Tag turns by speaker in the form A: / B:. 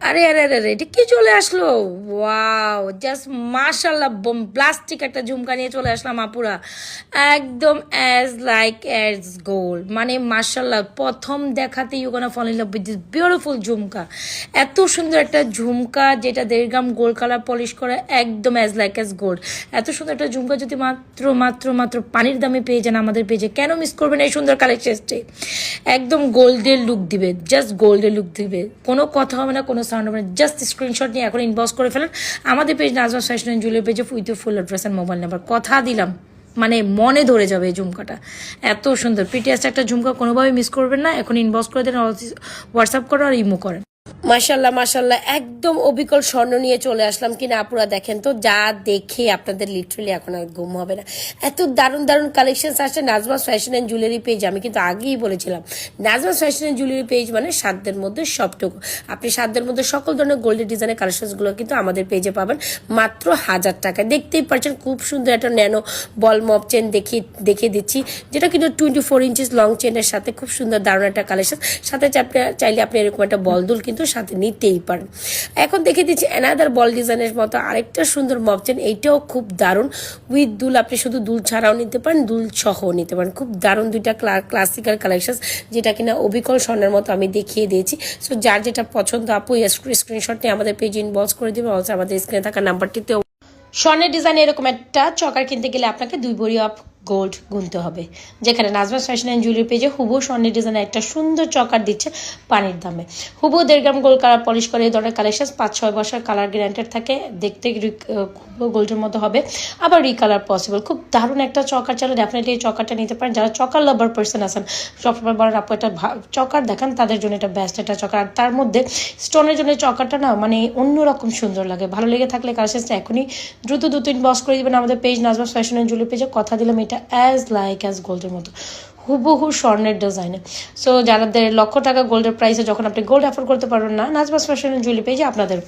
A: আরে আরে আরে আরে, এটা কি চলে আসলো? ওয়াও জাস্ট মাশাল্লাহ বোম প্লাস্টিক একটা ঝুমকা নিয়ে চলে আসলাম আপুরা। একদম অ্যাজ লাইক অ্যাজ গোল্ড মানে মাশাল্লাহ প্রথম দেখাতে you gonna fall in love with this beautiful ঝুমকা। এত সুন্দর একটা ঝুমকা যেটা দেড় গ্রাম গোল্ড কালার পলিশ করা একদম অ্যাজ লাইক অ্যাজ গোল্ড এত সুন্দর একটা ঝুমকা যদি মাত্র মাত্র মাত্র পানির দামে পেয়ে যান আমাদের পেজে কেন মিস করবেন এই সুন্দর কালেকশনটি একদম গোল্ডের লুক দিবে জাস্ট গোল্ডের লুক দিবে। কোনো কথা হবে না কোনো সাউন্ড হবে জাস্ট স্ক্রিনশট নিয়ে এখন ইনবক্স করে ফেলেন। আমাদের page Najma fashion and jewellery পেজে with full address and mobile number কথা দিলাম। মানে মনে ধরে যাবে এই ঝুমকাটা। এত সুন্দর। পিটিএসটা একটা ঝুমকা কোনোভাবে মিস করবেন না। এখন ইনবক্স করে দেন হোয়াটসঅ্যাপ করো আর ইমো করেন।
B: মাশাল্লাহ মাশাল্লাহ একদম অবিকল স্বর্ণ নিয়ে চলে আসলাম কিনা আপুরা দেখেন তো, যা দেখে আপনাদের লিটারালি এখন আর ঘুম হবে না। এত দারুণ দারুণ কালেকশন আসছে Najma's fashion and jewellery page আমি কিন্তু আগেই বলেছিলাম। Najma's fashion and jewellery page মানে সাধ্যের মধ্যে সবটুকু। আপনি সাধ্যের মধ্যে সকল ধরনের গোল্ডের ডিজাইনের কালেকশনসগুলো কিন্তু আমাদের পেজে পাবেন, মাত্র হাজার টাকা দেখতেই পাচ্ছেন খুব সুন্দর একটা ন্যানো বল মপ চেন দেখিয়ে দেখিয়ে দিচ্ছি, যেটা কিন্তু টোয়েন্টি ফোর ইঞ্চিস লং চেনের সাথে খুব সুন্দর দারুণ একটা কালেকশন সাথে চাইলে আপনি এরকম একটা বল দুল কিন্তু সাথে নিতেই পারেন এখন দেখে দিচ্ছি অ্যানাদার বল ডিজাইনের মতো আরেকটা সুন্দর মপ চেন এইটাও খুব দারুণ। উইথ দুল আপনি শুধু দুল ছাড়াও নিতে পারেন, দুল সহ নিতে পারেন। খুব দারুণ দুইটা ক্লাসিক্যাল কালেকশন যেটা কিনা অবিকল স্বর্ণের মতো আমি দেখিয়ে দিয়েছি। সো যার যেটা পছন্দ, আপু স্ক্রিনশট নিয়ে আমাদের পেজ ইনবক্স করে দিবেন অলসো আমাদের স্ক্রিনে থাকা নাম্বারটিতে স্বর্ণের ডিজাইন এরকম একটা চকার কিনতে গেলে আপনাকে দুই বড়ি অফ গোল্ড গুনতে হবে। যেখানে নাজমাস ফ্যাশন অ্যান্ড জুয়েলারি পেজে হুবু স্বর্ণের ডিজাইনের একটা সুন্দর চকার দিচ্ছে পানির দামে। হুবু দেড় গ্রাম গোল্ড কালার পলিশ করে এই ধরনের কালেকশন পাঁচ, ছয় বছর কালার গ্যারান্টেড থাকে। দেখতে গোল্ডের মতো হবে। আবার রিকালার পসিবল খুব দারুণ একটা চকার চালে ডেফিনেটলি এই চকারটা নিতে পারেন, যারা চকার লাভার পার্সন আছেন সবসময় বলেন আপু একটা চকার দেখান, তাদের জন্য এটা বেস্ট একটা চকার। আর তার মধ্যে স্টোনের জন্য চকারটা না মানে অন্যরকম সুন্দর লাগে। ভালো লেগে থাকলে কালেকশনটা এখনই দ্রুত দু তিন ইনবক্স করে দিবেন আমাদের page Najma's fashion and jewellery পেজে কথা দিলাম এটা অ্যাজ লাইক অ্যাজ গোল্ডের মতো। হুবহু স্বর্ণের ডিজাইনে সো যাদের লক্ষ টাকা গোল্ডের প্রাইসে যখন আপনি গোল্ড অ্যাফোর্ড করতে পারবেন না নাজবাস ফ্যাশন জুয়েলারি পেজে আপনাদের